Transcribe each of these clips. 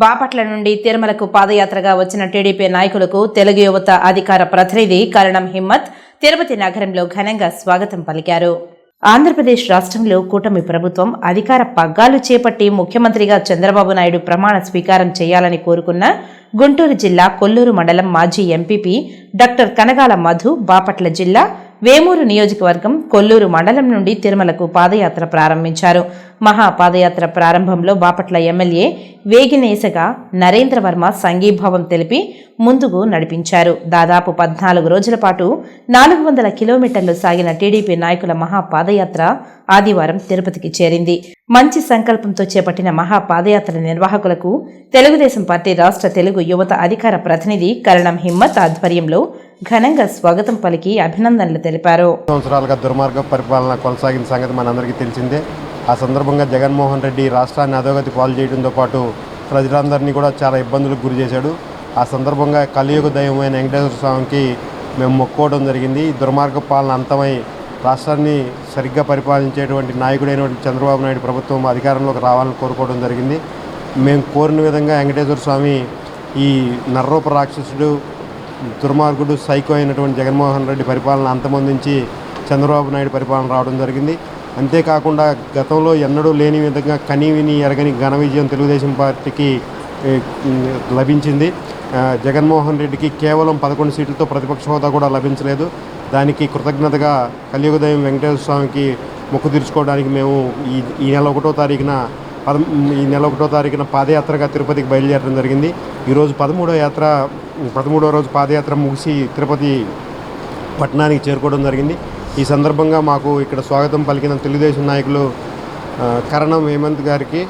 బాపట్ల నుండి తిరుమలకు పాదయాత్రగా వచ్చిన టీడీపీ నాయకులకు తెలుగు యువత అధికార ప్రతినిధి కరణం హిమ్మత్ తిరుపతి నగరంలో ఘనంగా స్వాగతం పలికారు. ఆంధ్రప్రదేశ్ రాష్ట్రంలో కూటమి ప్రభుత్వం అధికార పగ్గాలు చేపట్టి ముఖ్యమంత్రిగా చంద్రబాబు నాయుడు ప్రమాణ స్వీకారం చేయాలని కోరుకున్న గుంటూరు జిల్లా కొల్లూరు మండలం మాజీ ఎంపీపీ డాక్టర్ కనగాల మధు బాపట్ల జిల్లా వేమూరు నియోజకవర్గం కొల్లూరు మండలం నుండి తిరుమలకు పాదయాత్ర ప్రారంభించారు. మహా పాదయాత్ర ప్రారంభంలో బాపట్ల ఎమ్మెల్యే వేగినేసగా నరేంద్ర వర్మ సంఘీభావం తెలిపి ముందుకు నడిపించారు. దాదాపు పద్నాలుగు రోజుల పాటు నాలుగు వందల కిలోమీటర్లు సాగిన టీడీపీ నాయకుల మహా పాదయాత్ర ఆదివారం తిరుపతికి చేరింది. మంచి సంకల్పంతో చేపట్టిన మహా పాదయాత్ర నిర్వాహకులకు తెలుగుదేశం పార్టీ రాష్ట్ర తెలుగు యువత అధికార ప్రతినిధి కరణం హిమ్మత్ ఆధ్వర్యంలో ఘనంగా స్వాగతం పలికి అభినందనలు తెలిపారు. సంవత్సరాలుగా దుర్మార్గ పరిపాలన కొనసాగిన సంగతి మనందరికీ తెలిసిందే. ఆ సందర్భంగా జగన్మోహన్ రెడ్డి రాష్ట్రాన్ని అధోగతి పాలు చేయడంతో పాటు ప్రజలందరినీ కూడా చాలా ఇబ్బందులకు గురి చేశాడు. ఆ సందర్భంగా కలియుగ దైవమైన వెంకటేశ్వర స్వామికి మేము మొక్కోవడం జరిగింది. దుర్మార్గ పాలన అంతమై రాష్ట్రాన్ని సరిగ్గా పరిపాలించేటువంటి నాయకుడైనటువంటి చంద్రబాబు నాయుడు ప్రభుత్వం అధికారంలోకి రావాలని కోరుకోవడం జరిగింది. మేము కోరిన విధంగా వెంకటేశ్వర స్వామి ఈ నర్రూప రాక్షసుడు దుర్మార్గుడు సైకో అయినటువంటి జగన్మోహన్ రెడ్డి పరిపాలన అంతమొందించి చంద్రబాబు నాయుడు పరిపాలన రావడం జరిగింది. అంతేకాకుండా గతంలో ఎన్నడూ లేని విధంగా కనివిని ఎరగని ఘన విజయం తెలుగుదేశం పార్టీకి లభించింది. జగన్మోహన్ రెడ్డికి కేవలం పదకొండు సీట్లతో ప్రతిపక్ష హోదా కూడా లభించలేదు. దానికి కృతజ్ఞతగా కలియుగదయం వెంకటేశ్వర స్వామికి మొక్కు తీర్చుకోవడానికి మేము ఈ ఈ నెల ఒకటో తారీఖున పద ఈ నెల ఒకటో తారీఖున పాదయాత్రగా తిరుపతికి బయలుదేరడం జరిగింది. ఈరోజు పదమూడో యాత్ర పదమూడో రోజు పాదయాత్ర ముగిసి తిరుపతి పట్టణానికి చేరుకోవడం జరిగింది. ఈ సందర్భంగా మాకు ఇక్కడ స్వాగతం పలికిన తెలుగుదేశం నాయకులు కరణం హేమంత్ గారికి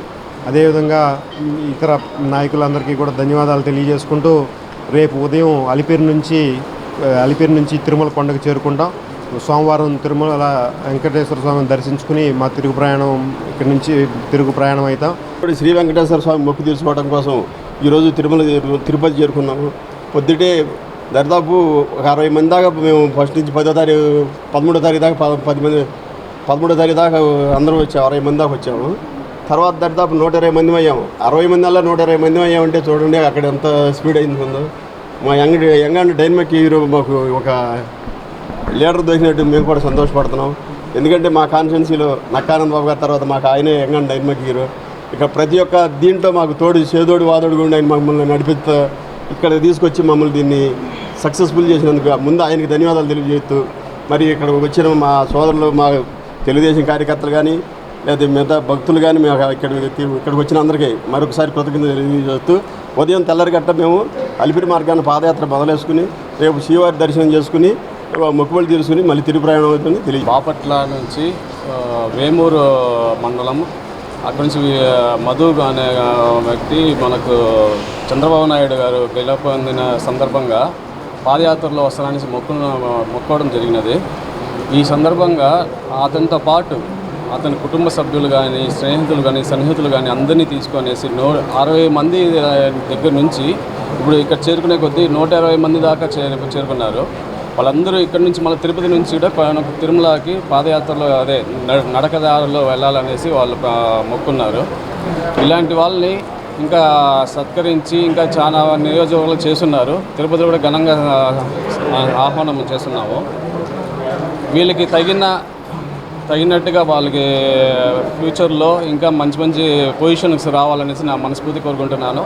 అదేవిధంగా ఇతర నాయకులందరికీ కూడా ధన్యవాదాలు తెలియజేసుకుంటూ రేపు ఉదయం అలిపిరి నుంచి అలిపేరు అలిపిరి నుంచి తిరుమల కొండకు చేరుకుంటాం. సోమవారం తిరుమల వెంకటేశ్వర స్వామిని దర్శించుకుని మా తిరుగు ప్రయాణం ఇక్కడి నుంచి తిరుగు ప్రయాణం అవుతాం ఇప్పుడు శ్రీ వెంకటేశ్వర స్వామి మొక్కు తీర్చుకోవడం కోసం ఈరోజు తిరుమల తిరుపతి చేరుకున్నాము. పొద్దుటే దాదాపు ఒక అరవై మంది దాకా మేము ఫస్ట్ నుంచి పదో తారీఖు పదమూడో తారీఖు దాకా పది మంది పదమూడో తారీఖు దాకా అందరూ వచ్చాము అరవై మంది దాకా వచ్చాము. తర్వాత దాదాపు నూట ఇరవై మంది అయ్యాము. అరవై మంది అలా నూట ఇరవై మంది అయ్యామంటే చూడండి అక్కడ ఎంత స్పీడ్ అయింది ఉందో మా యంగ్ యంగ్ డైనమిక్ హీరో మాకు ఒక లీడర్ దొరికినట్టు మేము కూడా సంతోషపడుతున్నాం. ఎందుకంటే మా కాన్స్టిట్యున్సీలో నక్కానంద్ బాబు గారి తర్వాత మాకు ఆయనే యంగ్ డైనమిక్ హీరో. ఇక ప్రతి ఒక్క దీంట్లో మాకు తోడు చేదోడు వాదోడు కూడా ఆయన మమ్మల్ని నడిపిస్తా ఇక్కడ తీసుకొచ్చి మమ్మల్ని దీన్ని సక్సెస్ఫుల్ చేసినందుకు ముందు ఆయనకి ధన్యవాదాలు తెలియజేస్తూ మరి ఇక్కడ వచ్చిన మా సోదరులు మా తెలుగుదేశం కార్యకర్తలు కానీ లేదా మిగతా భక్తులు కానీ మేము ఇక్కడ ఇక్కడికి వచ్చిన అందరికీ మరొకసారి కృతజ్ఞత తెలియజేస్తూ ఉదయం తెల్లరిగట్ట మేము అలిపిరి మార్గాన్ని పాదయాత్ర బదలేసుకుని రేపు శ్రీవారి దర్శనం చేసుకుని మొక్కుబడి తీసుకుని మళ్ళీ తిరుగు ప్రయాణం అవుతుంది తెలియదు బాపట్ల నుంచి వేమూరు మండలం అక్కడి నుంచి మధు అనే వ్యక్తి మనకు చంద్రబాబు నాయుడు గారు గెలుపొందిన సందర్భంగా పాదయాత్రలో వస్తానని మొక్కు మొక్కోవడం జరిగినది. ఈ సందర్భంగా అతనితో పాటు అతని కుటుంబ సభ్యులు కానీ స్నేహితులు కానీ సన్నిహితులు కానీ అందరినీ తీసుకొనేసి నూ అరవై మంది దగ్గర నుంచి ఇప్పుడు ఇక్కడ చేరుకునే కొద్దీ నూట ఇరవై మంది దాకా చేరు చేరుకున్నారు. వాళ్ళందరూ ఇక్కడ నుంచి మళ్ళీ తిరుపతి నుంచి కూడా తిరుమలకి పాదయాత్రలో అదే నడకదారులో నడకదారిలో వెళ్ళాలనేసి వాళ్ళు మొక్కున్నారు. ఇలాంటి వాళ్ళని ఇంకా సత్కరించి ఇంకా చాలా నియోజకవర్గాలు చేస్తున్నారు. తిరుపతి కూడా ఘనంగా ఆహ్వానం చేస్తున్నాము. వీళ్ళకి తగిన తగినట్టుగా వాళ్ళకి ఫ్యూచర్లో ఇంకా మంచి మంచి పొజిషన్స్ రావాలనేసి నా మనస్ఫూర్తి కోరుకుంటున్నాను.